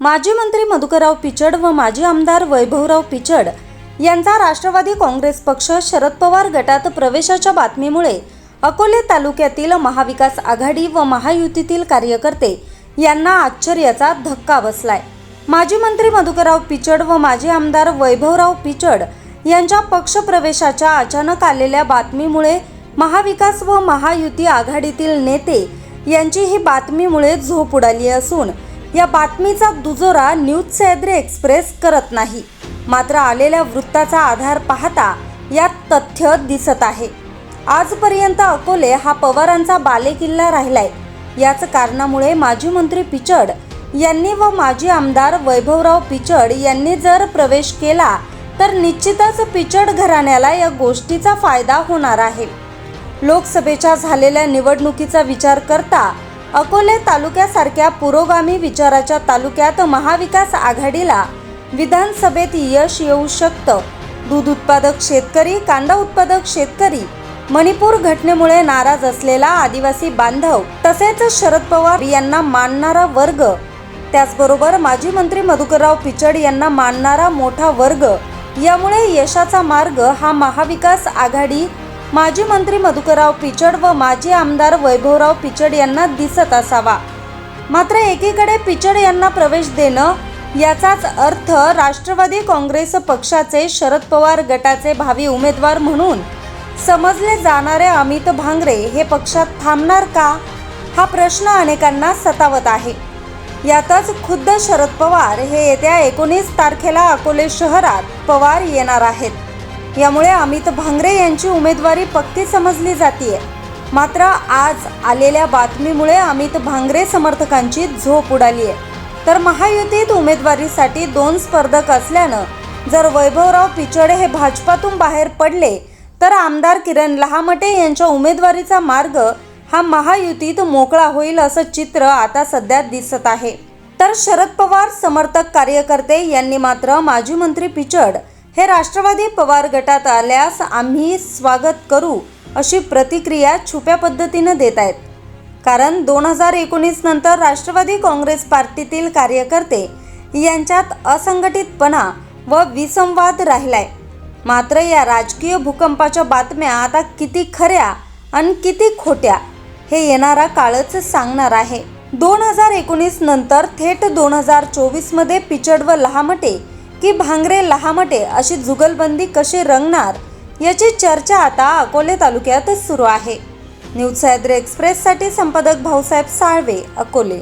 माजी मंत्री मधुकरराव पिचड व माजी आमदार वैभवराव पिचड यांचा राष्ट्रवादी काँग्रेस पक्ष शरद पवार गटात प्रवेशाच्या बातमीमुळे अकोले तालुक्यातील महाविकास आघाडी व महायुतीतील कार्यकर्ते यांना आश्चर्याचा धक्का बसलाय. माजी मंत्री मधुकरराव पिचड व माजी आमदार वैभवराव पिचड यांच्या पक्षप्रवेशाच्या अचानक आलेल्या बातमीमुळे महाविकास व महायुती आघाडीतील नेते यांची ही बातमीमुळे झोप उडाली असून या बातमीचा दुजोरा न्यूज सह्याद्री एक्सप्रेस करत नाही. मात्र आलेल्या वृत्ताचा आधार पाहता यात तथ्य दिसत आहे. आजपर्यंत अकोले हा पवारांचा बालेकिल्ला राहिलाय. याच कारणामुळे माजी मंत्री पिचड यांनी व माजी आमदार वैभवराव पिचड यांनी जर प्रवेश केला तर निश्चितच पिचड घराण्याला या गोष्टीचा फायदा होणार आहे. लोकसभेच्या झालेल्या निवडणुकीचा विचार करता अकोले तालुक्यासारख्या पुरोगामी विचाराच्या तालुक्यात महाविकास आघाडीला विधानसभेत यश येऊ शकतं. दूध उत्पादक शेतकरी कांदा उत्पादक शेतकरी मणिपूर घटनेमुळे नाराज असलेला आदिवासी बांधव तसेच शरद पवार यांना मानणारा वर्ग त्याचबरोबर माजी मंत्री मधुकरराव पिचड यांना मानणारा मोठा वर्ग यामुळे यशाचा मार्ग हा महाविकास आघाडी माजी मंत्री मधुकरराव पिचड व माजी आमदार वैभवराव पिचड यांना दिसत असावा. मात्र एकीकडे पिचड यांना प्रवेश देणं याचाच अर्थ राष्ट्रवादी काँग्रेस पक्षाचे शरद पवार गटाचे भावी उमेदवार म्हणून समजले जाणारे अमित भांगरे हे पक्षात थांबणार का? हा प्रश्न अनेकांना सतावत आहे. यातच खुद्द शरद पवार हे येत्या एकोणीस तारखेला अकोले शहरात पवार येणार आहेत. यामुळे अमित भांगरे यांची उमेदवारी पक्की समजली जाते मात्र आज आलेल्या बातमीमुळे अमित भांगरे समर्थकांची झोप उडाली आहे तर महायुतीत उमेदवारीसाठी दोन स्पर्धक असल्यानं जर वैभवराव पिचड हे भाजपातून बाहेर पडले तर आमदार किरण लहामटे यांच्या उमेदवारीचा मार्ग हा महायुतीत मोकळा होईल असं चित्र आता सध्या दिसत आहे. तर शरद पवार समर्थक कार्यकर्ते यांनी मात्र माजी मंत्री पिचड हे राष्ट्रवादी पवार गटात आल्यास आम्ही स्वागत करू अशी प्रतिक्रिया छुप्या पद्धतीनं देत आहेत. कारण दोन हजार एकोणीस नंतर राष्ट्रवादी काँग्रेस पार्टीतील कार्यकर्ते यांच्यात असंघटितपणा व विसंवाद राहिलाय. मात्र या राजकीय भूकंपाच्या बातम्या आता किती खऱ्या आणि किती खोट्या हे येणारा काळच सांगणार आहे. दोन हजार एकोणीस नंतर थेट दोन हजार चोवीसमध्ये पिचड व लहामटे की भांगरे लहामटे अशी जुगलबंदी कशी रंगणार याची चर्चा आता अकोले तालुक्यातच सुरू आहे. न्यूज सह्याद्री एक्सप्रेससाठी संपादक भाऊसाहेब साळवे अकोले.